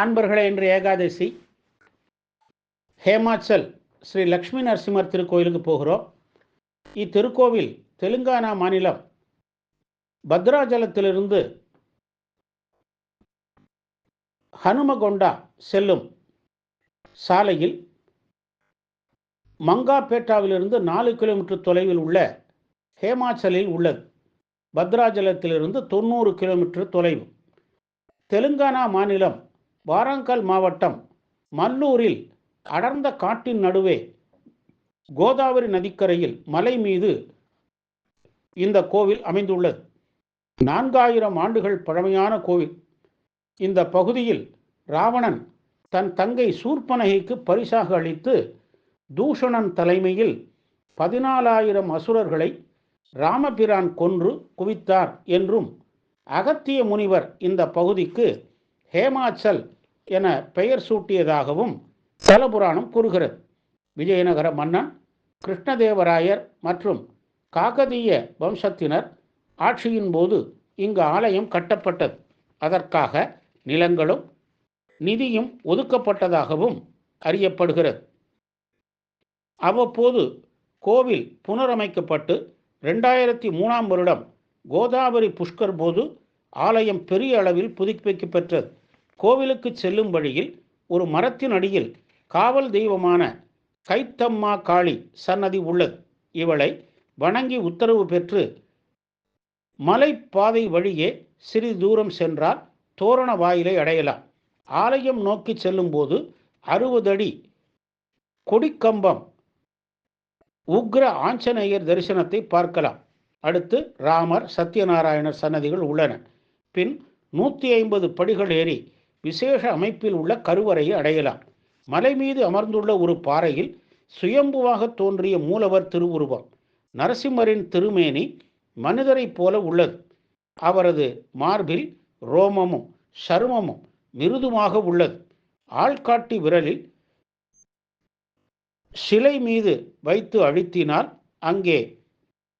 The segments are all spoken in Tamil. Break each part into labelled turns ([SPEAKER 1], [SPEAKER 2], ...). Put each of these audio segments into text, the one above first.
[SPEAKER 1] அன்பர்களே இன்று ஏகாதசி. ஹேமாச்சல் ஸ்ரீ லக்ஷ்மி நரசிம்மர் திருக்கோயிலுக்கு போகிறோம். இத்திருக்கோவில் தெலுங்கானா மாநிலம் பத்ராஜலத்திலிருந்து ஹனுமகொண்டா செல்லும் சாலையில் மங்காபேட்டாவிலிருந்து நாலு கிலோமீட்டர் தொலைவில் உள்ள ஹேமாச்சலில் உள்ளது. பத்ராஜலத்திலிருந்து தொண்ணூறு கிலோமீட்டர் தொலைவு. தெலுங்கானா மாநிலம் வாராங்கல் மாவட்டம் மல்லூரில் அடர்ந்த காட்டின் நடுவே கோதாவரி நதிக்கரையில் மலை மீது இந்த கோவில் அமைந்துள்ளது. நான்காயிரம் ஆண்டுகள் பழமையான கோவில். இந்த பகுதியில் ராவணன் தன் தங்கை சூர்பனகைக்கு பரிசாக அளித்து தூஷணன் தலைமையில் பதினாலாயிரம் அசுரர்களை ராமபிரான் கொன்று குவித்தார் என்றும் அகத்திய முனிவர் இந்த பகுதிக்கு ஹேமாச்சல் என பெயர் சூட்டியதாகவும் சலபுராணம் கூறுகிறது. விஜயநகர மன்னன் கிருஷ்ணதேவராயர் மற்றும் காகதீய வம்சத்தினர் ஆட்சியின் போது இங்கு ஆலயம் கட்டப்பட்டது. அதற்காக நிலங்களும் நிதியும் ஒதுக்கப்பட்டதாகவும் அறியப்படுகிறது. அவ்வப்போது கோவில் புனரமைக்கப்பட்டு ரெண்டாயிரத்தி மூணாம் வருடம் கோதாவரி புஷ்கர் போது ஆலயம் பெரிய அளவில் புதுப்பிக்கப்பெற்றது கோவிலுக்கு செல்லும் வழியில் ஒரு மரத்தின் அடியில் காவல் தெய்வமான கைத்தம்மா காளி சன்னதி உள்ளது. இவளை வணங்கி உத்தரவு பெற்று மலைப்பாதை வழியே சிறிது தூரம் சென்றால் தோரண வாயிலை அடையலாம். ஆலயம் நோக்கி செல்லும்போது அறுபது அடி கொடிக்கம்பம் உக்ர ஆஞ்சநேயர் தரிசனத்தை பார்க்கலாம். அடுத்து ராமர் சத்யநாராயணர் சன்னதிகள் உள்ளன. பின் நூற்றி ஐம்பது படிகள் ஏறி விசேஷ அமைப்பில் உள்ள கருவறையை அடையலாம். மலை மீது அமர்ந்துள்ள ஒரு பாறையில் சுயம்புவாக தோன்றிய மூலவர் திருவுருவம். நரசிம்மரின் திருமேனி மனிதரைப் போல உள்ளது. அவரது மார்பில் ரோமமும் சருமமும் மிருதுமாக உள்ளது. ஆள்காட்டி விரலில் சிலை மீது வைத்து அழுத்தினால் அங்கே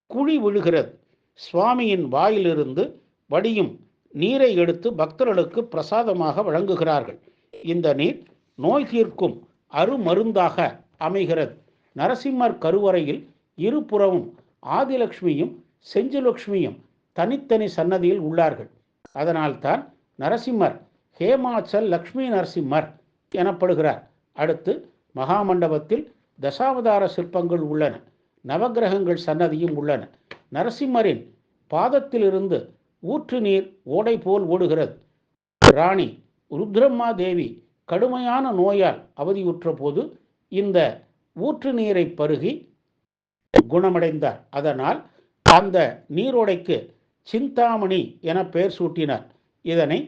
[SPEAKER 1] குழி விழுகிறது. சுவாமியின் வாயிலிருந்து வடியும் நீரை எடுத்து பக்தர்களுக்கு பிரசாதமாக வழங்குகிறார்கள். இந்த நீர் நோய் தீர்க்கும் அருமருந்தாக அமைகிறது. நரசிம்மர் கருவறையில் இருபுறமும் ஆதிலக்ஷ்மியும் செஞ்சுலக்ஷ்மியும் தனித்தனி சன்னதியில் உள்ளார்கள். அதனால்தான் நரசிம்மர் ஹேமாச்சல் லக்ஷ்மி நரசிம்மர் எனப்படுகிறார். அடுத்து மகாமண்டபத்தில் தசாவதார சிற்பங்கள் உள்ளன. நவகிரகங்கள் சன்னதியும் உள்ளன. நரசிம்மரின் பாதத்திலிருந்து ஊற்று நீர் ஓடை போல் ஓடுகிறது. ராணி ருத்ரம்மா தேவி கடுமையான நோயால் அவதியுற்ற போது இந்த ஊற்று நீரை பருகி குணமடைந்தார். அதனால் அந்த நீரோடைக்கு சிந்தாமணி என பெயர் சூட்டினார். இதனை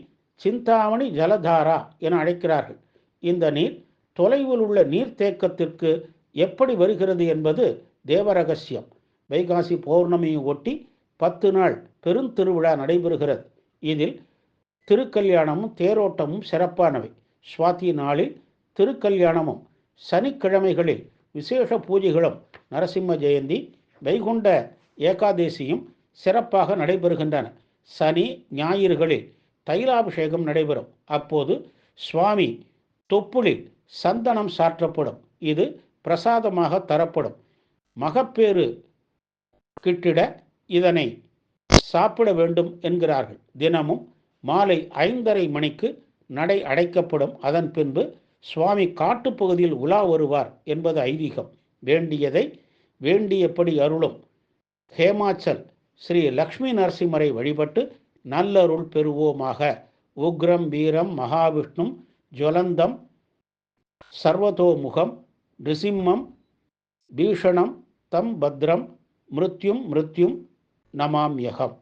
[SPEAKER 1] சிந்தாமணி ஜலதாரா என அழைக்கிறார்கள். இந்த நீர் தொலைவில் உள்ள நீர்த்தேக்கத்திற்கு எப்படி வருகிறது என்பது தேவரகசியம். வைகாசி பௌர்ணமியை ஒட்டி பத்து நாள் பெருந்திருவிழா நடைபெறுகிறது. இதில் திருக்கல்யாணமும் தேரோட்டமும் சிறப்பானவை. சுவாதி நாளில் திருக்கல்யாணமும் சனிக்கிழமைகளில் விசேஷ பூஜைகளும் நரசிம்ம ஜெயந்தி வைகுண்ட ஏகாதேசியும் சிறப்பாக நடைபெறுகின்றன. சனி ஞாயிறுகளில் தைலாபிஷேகம் நடைபெறும். அப்போது சுவாமி தொப்புளில் சந்தனம் சாற்றப்படும். இது பிரசாதமாக தரப்படும். மகப்பேறு கிட்டிட இதனை சாப்பிட வேண்டும் என்கிறார்கள். தினமும் மாலை ஐந்தரை மணிக்கு நடை அடைக்கப்படும். அதன் பின்பு சுவாமி காட்டுப்பகுதியில் உலா வருவார் என்பது ஐதீகம். வேண்டியதை வேண்டியபடி அருளும். ஹேமாச்சல் ஸ்ரீ லக்ஷ்மி நரசிம்மரை வழிபட்டு நல்லருள் பெறுவோமாக. உக்ரம் வீரம் மகாவிஷ்ணும் ஜுவலந்தம் சர்வதோமுகம் நிருசிம்மம் பீஷணம் தம் பத்ரம் மிருத்யும் மிருத்யும் நமாம்யகம்.